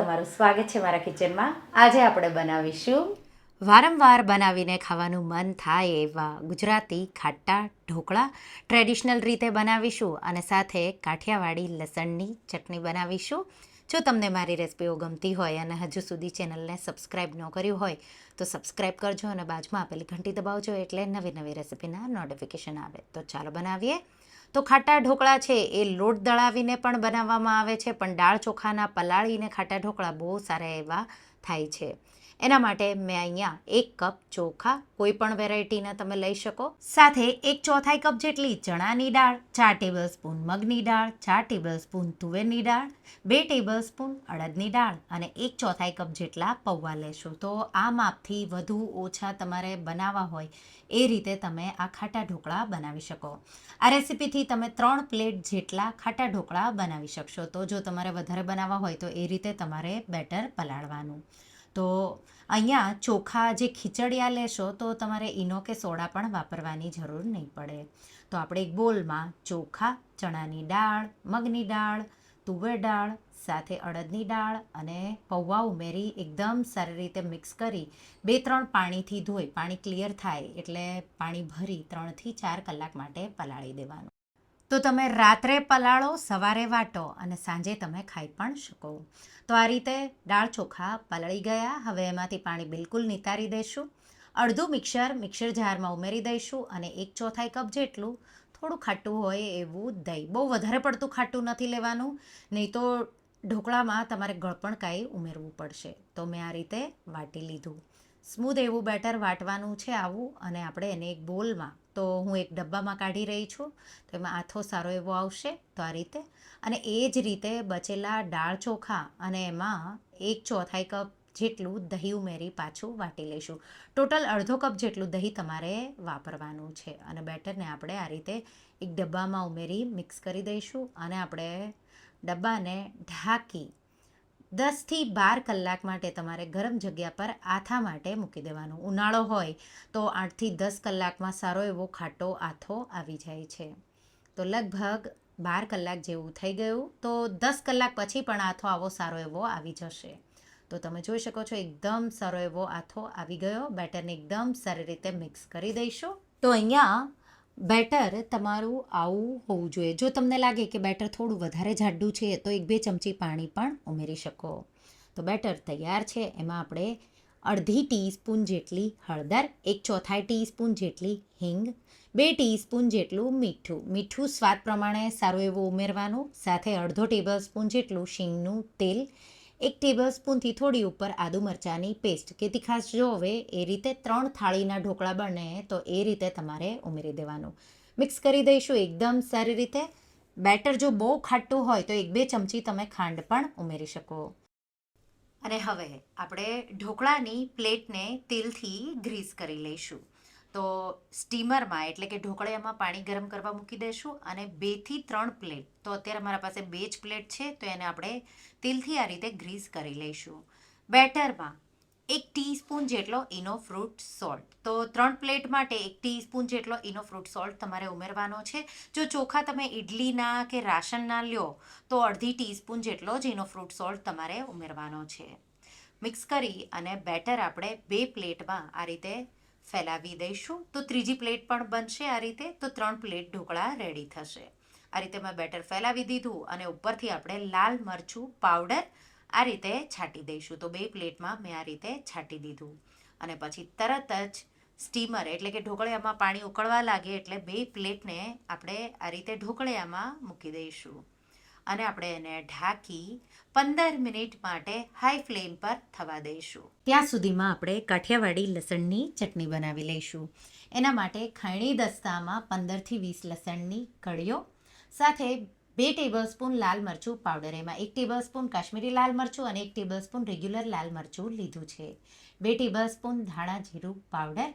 તમારું સ્વાગત છે મારા કિચનમાં. આજે આપણે બનાવીશું વારંવાર બનાવીને ખાવાનું મન થાય એવા ગુજરાતી ખાટા ઢોકળા. ટ્રેડિશનલ રીતે બનાવીશું અને સાથે કાઠિયાવાડી લસણની ચટણી બનાવીશું. જો તમને મારી રેસિપીઓ ગમતી હોય અને હજુ સુધી ચેનલને સબસ્ક્રાઈબ ન કર્યું હોય, તો સબસ્ક્રાઈબ કરજો અને બાજુમાં આપેલી ઘંટી દબાવજો એટલે નવી નવી રેસિપીના નોટિફિકેશન આવે. તો ચાલો બનાવીએ. તો ખાટા ઢોકળા છે એ લોટ દળાવીને પણ બનાવવામાં આવે છે, પણ દાળ ચોખાના પલાળીને ખાટા ઢોકળા બહુ સારા એવા થાય છે. એના માટે મેં અહીંયા એક કપ ચોખા કોઈ પણ વેરાયટીના તમે લઈ શકો. સાથે એક ચોથાઈ કપ જેટલી ચણાની દાળ, ચાર ટેબલ સ્પૂન મગની દાળ, ચાર ટેબલ સ્પૂન તુવેરની દાળ, બે ટેબલ સ્પૂન અડદની દાળ અને એક ચોથાઈ કપ જેટલા પૌવા લેશો. તો આ માપથી વધુ ઓછા તમારે બનાવવા હોય એ રીતે તમે આ ખાટા ઢોકળા બનાવી શકો. આ રેસીપીથી તમે ત્રણ પ્લેટ જેટલા ખાટા ઢોકળા બનાવી શકશો. તો જો તમારે વધારે બનાવવા હોય તો એ રીતે તમારે બેટર પલાળવાનું. તો અહીંયા ચોખા જે ખીચડિયા લેશો તો તમારે ઈનો કે સોડા પણ વાપરવાની જરૂર નહીં પડે. તો આપણે એક બોલમાં ચોખા, ચણાની દાળ, મગની દાળ, તુવેર દાળ, સાથે અડદની દાળ અને પૌવા ઉમેરી એકદમ સારી રીતે મિક્સ કરી બે ત્રણ પાણીથી ધોઈ, પાણી ક્લિયર થાય એટલે પાણી ભરી ત્રણથી ચાર કલાક માટે પલાળી દેવાનું. તો તમે રાત્રે પલાળો, સવારે વાટો અને સાંજે તમે ખાઈ પણ શકો. તો આ રીતે દાળ ચોખા પલળી ગયા. હવે એમાંથી પાણી બિલકુલ નિતારી દઈશું. અડધું મિક્સર મિક્સર જારમાં ઉમેરી દઈશું અને એક ચોથાઈ કપ જેટલું થોડું ખાટું હોય એવું દહીં. બહુ વધારે પડતું ખાટું નથી લેવાનું, નહીં તો ઢોકળામાં તમારે ગળપણ કાંઈ ઉમેરવું પડશે. તો મેં આ રીતે વાટી લીધું. સ્મૂધ એવું બેટર વાટવાનું છે આવું અને આપણે એને એક બોલમાં તો હું એક ડબ્બામાં કાઢી રહી છું, તો એમાં આથો સારો એવો આવશે, તો આ રીતે. અને એ જ રીતે બચેલા દાળ ચોખા અને એમાં એક ચોથાઈ કપ જેટલું દહીં ઉમેરી પાછું વાટી લઈશું. ટોટલ અડધો કપ જેટલું દહીં તમારે વાપરવાનું છે. અને બેટરને આપણે આ રીતે એક ડબ્બામાં ઉમેરી મિક્સ કરી દઈશું. અને આપણે ડબ્બાને ઢાંકી દસથી બાર કલાક માટે તમારે ગરમ જગ્યા પર આથા માટે મૂકી દેવાનું. ઉનાળો હોય તો આઠથી દસ કલાકમાં સારો એવો ખાટો આથો આવી જાય છે. તો લગભગ બાર કલાક જેવું થઈ ગયું તો દસ કલાક પછી પણ આથો આવો સારો એવો આવી જશે. તો તમે જોઈ શકો છો એકદમ સારો એવો આથો આવી ગયો. બેટરને એકદમ સારી રીતે મિક્સ કરી દઈશું. તો અહીંયા બેટર તમારું આવું હોવું જોઈએ. જો તમને લાગે કે બેટર થોડું વધારે જાડું છે, તો એક બે ચમચી પાણી પણ ઉમેરી શકો. તો બેટર તૈયાર છે. એમાં આપણે અડધી ટીસ્પૂન જેટલી હળદર, એક ચોથાઈ ટીસ્પૂન જેટલી હિંગ, બે ટીસ્પૂન જેટલું મીઠું. મીઠું સ્વાદ પ્રમાણે સારું એવું ઉમેરવાનું, સાથે અડધો ટેબલ સ્પૂન જેટલું શીંગનું તેલ એક ટેબલ સ્પૂનથી થોડી ઉપર આદુ મરચાંની પેસ્ટ કે તીખાશ જોવે એ રીતે ત્રણ થાળીના ઢોકળા બને, તો એ રીતે તમારે ઉમેરી દેવાનું. મિક્સ કરી દઈશું એકદમ સારી રીતે. બેટર જો બહુ ખાટું હોય, તો એક બે ચમચી તમે ખાંડ પણ ઉમેરી શકો. અને હવે આપણે ઢોકળાની પ્લેટને તેલથી ગ્રીસ કરી લઈશું. તો સ્ટીમરમાં, એટલે કે ઢોકળિયામાં પાણી ગરમ કરવા મૂકી દઈશું અને બેથી ત્રણ પ્લેટ, તો અત્યારે અમારા પાસે બે જ પ્લેટ છે, તો એને આપણે તેલથી આ રીતે ગ્રીસ કરી લઈશું. બેટરમાં એક ટીસ્પૂન જેટલો ઇનો ફ્રૂટ સોલ્ટ, તો ત્રણ પ્લેટ માટે એક ટીસ્પૂન જેટલો ઇનો ફ્રૂટ સોલ્ટ તમારે ઉમેરવાનો છે. જો ચોખા તમે ઇડલીના કે રાશનના લ્યો, તો અડધી ટીસ્પૂન જેટલો જ ઇનો ફ્રૂટ સોલ્ટ તમારે ઉમેરવાનો છે. મિક્સ કરી અને બેટર આપણે બે પ્લેટમાં આ રીતે ફેલાવી દઈશું. તો ત્રીજી પ્લેટ પણ બનશે આ રીતે. તો ત્રણ પ્લેટ ઢોકળા રેડી થશે. આ રીતે મેં બેટર ફેલાવી દીધું અને ઉપરથી આપણે લાલ મરચું પાવડર આ રીતે છાંટી દઈશું. તો બે પ્લેટમાં મેં આ રીતે છાંટી દીધું. અને પછી તરત જ સ્ટીમર એટલે કે ઢોકળિયામાં પાણી ઉકળવા લાગે એટલે બે પ્લેટને આપણે આ રીતે ઢોકળિયામાં મૂકી દઈશું. અને આપણે એને ઢાંકી પંદર મિનિટ માટે હાઈ ફ્લેમ પર થવા દઈશું. ત્યાં સુધીમાં આપણે કાઠિયાવાડી લસણની ચટણી બનાવી લઈશું. એના માટે ખૈણી દસ્તામાં પંદરથી વીસ લસણની કળીઓ, સાથે બે ટેબલસ્પૂન લાલ મરચું પાવડર એમાં એક ટેબલસ્પૂન કાશ્મીરી લાલ મરચું અને એક ટેબલસ્પૂન રેગ્યુલર લાલ મરચું લીધું છે. બે ટેબલસ્પૂન ધાણા જીરું પાવડર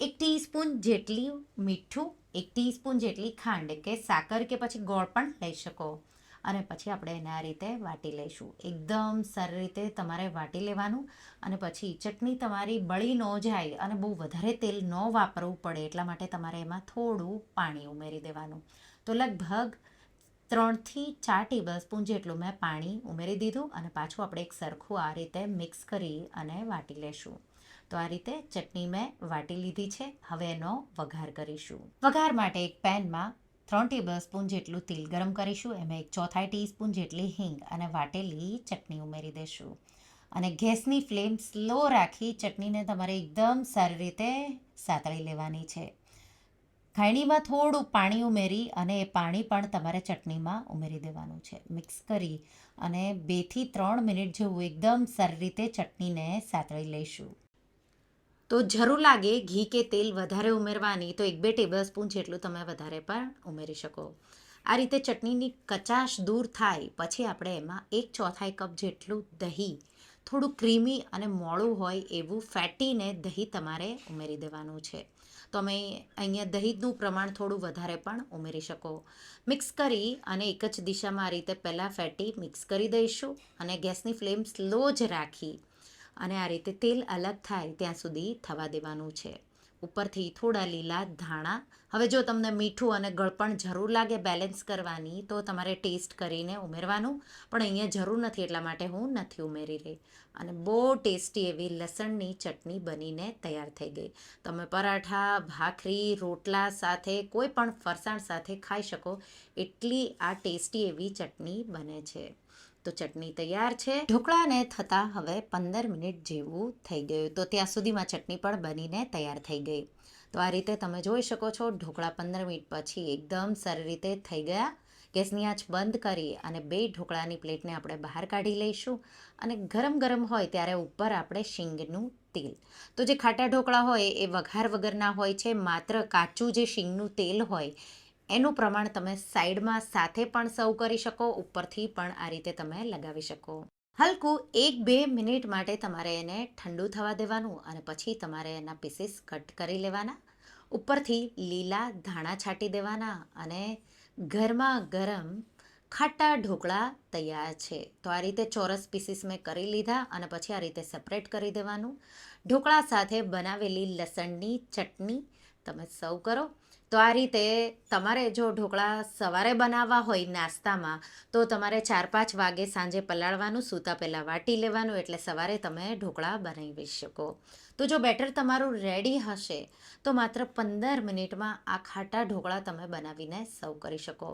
એક ટીસ્પૂન જેટલી મીઠું, એક ટીસ્પૂન જેટલી ખાંડ કે સાકર કે પછી ગોળ પણ લઈ શકો. અને પછી આપણે એને આ રીતે વાટી લઈશું. એકદમ સારી રીતે તમારે વાટી લેવાનું અને પછી ચટણી તમારી બળી ન જાય અને બહુ વધારે તેલ ન વાપરવું પડે એટલા માટે તમારે એમાં થોડું પાણી ઉમેરી દેવાનું. તો લગભગ ત્રણથી ચાર ટેબલ સ્પૂન જેટલું મેં પાણી ઉમેરી દીધું અને પાછું આપણે એક સરખું આ રીતે મિક્સ કરી અને વાટી લેશું. તો આ રીતે ચટણી મેં વાટી લીધી છે. હવે એનો વઘાર કરીશું. વઘાર માટે એક પેનમાં ત્રણ ટેબલ સ્પૂન જેટલું તેલ ગરમ કરીશું, એમાં એક ચોથાઈ ટીસ્પૂન જેટલી હિંગ અને વાટેલી ચટણી ઉમેરી દઈશું અને ગેસની ફ્લેમ સ્લો રાખી ચટણીને તમારે એકદમ સારી રીતે સાતળી લેવાની છે. ખાયણીમાં થોડું પાણી ઉમેરી અને એ પાણી પણ તમારે ચટણીમાં ઉમેરી દેવાનું છે. મિક્સ કરી અને બેથી ત્રણ મિનિટ જેવું એકદમ સારી રીતે ચટણીને સાતળી લઈશું. તો જરૂર લાગે ઘી કે તેલ વધારે ઉમેરવાની. તો એક બે ટેબલ સ્પૂન જેટલું તમે વધારે પણ ઉમેરી શકો. આ રીતે ચટણીની કચાશ દૂર થાય, પછી આપણે એમાં એક ચોથાઈ કપ જેટલું દહીં, થોડું ક્રીમી અને મોળું હોય એવું ફેટીને દહીં તમારે ઉમેરી દેવાનું છે. તમે અહીંયા દહીંનું પ્રમાણ થોડું વધારે પણ ઉમેરી શકો. મિક્સ કરી અને એક જ દિશામાં આ રીતે પહેલાં ફેટી મિક્સ કરી દઈશું અને ગેસની ફ્લેમ સ્લો જ રાખી. અને આ રીતે તેલ અલગ થાય ત્યાં સુધી થવા દેવાનું છે. ઉપરથી થોડા લીલા ધાણા. હવે જો તમને મીઠું અને ગળપણ જરૂર લાગે બેલેન્સ કરવાની, તો તમારે ટેસ્ટ કરીને ઉમેરવાનું. પણ અહીંયા જરૂર નથી, એટલા માટે હું નથી ઉમેરી રહી. અને બહુ ટેસ્ટી એવી લસણની ચટણી બનીને તૈયાર થઈ ગઈ. તમે પરાઠા, ભાખરી, રોટલા સાથે, કોઈ પણ ફરસાણ સાથે ખાઈ શકો, એટલી આ ટેસ્ટી એવી ચટણી બને છે. તો ચટણી તૈયાર છે. ઢોકળાને થતાં હવે પંદર મિનિટ જેવું થઈ ગયું. તો ત્યાં સુધીમાં ચટણી પણ બનીને તૈયાર થઈ ગઈ. તો આ રીતે તમે જોઈ શકો છો, ઢોકળા પંદર મિનિટ પછી એકદમ સારી રીતે થઈ ગયા. ગેસની આંચ બંધ કરી અને બે ઢોકળાની પ્લેટને આપણે બહાર કાઢી લઈશું અને ગરમ ગરમ હોય ત્યારે ઉપર આપણે શીંગનું તેલ. તો જે ખાટા ઢોકળા હોય એ વઘાર વગરના હોય છે, માત્ર કાચું જે શીંગનું તેલ હોય એનું પ્રમાણ તમે સાઈડમાં સાથે પણ સર્વ કરી શકો, ઉપરથી પણ આ રીતે તમે લગાવી શકો. હલકું એક બે મિનિટ માટે તમારે એને ઠંડુ થવા દેવાનું અને પછી તમારે એના પીસીસ કટ કરી લેવાના. ઉપરથી લીલા ધાણા છાંટી દેવાના અને ગરમા ગરમ ખાટા ઢોકળા તૈયાર છે. તો આ રીતે ચોરસ પીસીસ મેં કરી લીધા અને પછી આ રીતે સેપરેટ કરી દેવાનું. ઢોકળા સાથે બનાવેલી લસણની ચટણી તમે સર્વ કરો. તો આ રીતે તમારે જો ઢોકળા સવારે બનાવવા હોય નાસ્તામાં, તો તમારે ચાર પાંચ વાગે સાંજે પલાળવાનું, સૂતા પહેલાં વાટી લેવાનું, એટલે સવારે તમે ઢોકળા બનાવી શકો. તો જો બેટર તમારું રેડી હશે, તો માત્ર પંદર મિનિટમાં આ ખાટા ઢોકળા તમે બનાવીને સર્વ કરી શકો.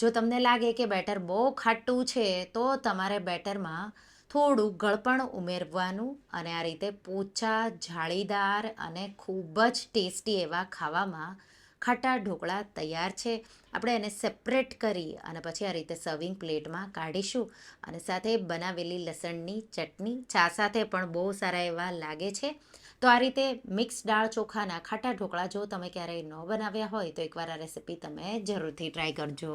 જો તમને લાગે કે બેટર બહુ ખાટું છે, તો તમારે બેટરમાં થોડું ગળપણ ઉમેરવાનું અને આ રીતે પોચા, જાળીદાર અને ખૂબ જ ટેસ્ટી એવા ખાવામાં ખાટા ઢોકળા તૈયાર છે. આપણે એને સેપરેટ કરી અને પછી આ રીતે સર્વિંગ પ્લેટમાં કાઢીશું અને સાથે બનાવેલી લસણની ચટણી ચા સાથે પણ બહુ સારા એવા લાગે છે. તો આ રીતે મિક્સ દાળ ચોખાના ખાટા ઢોકળા જો તમે ક્યારેય ન બનાવ્યા હોય તો એકવાર આ રેસીપી તમે જરૂરથી ટ્રાય કરજો.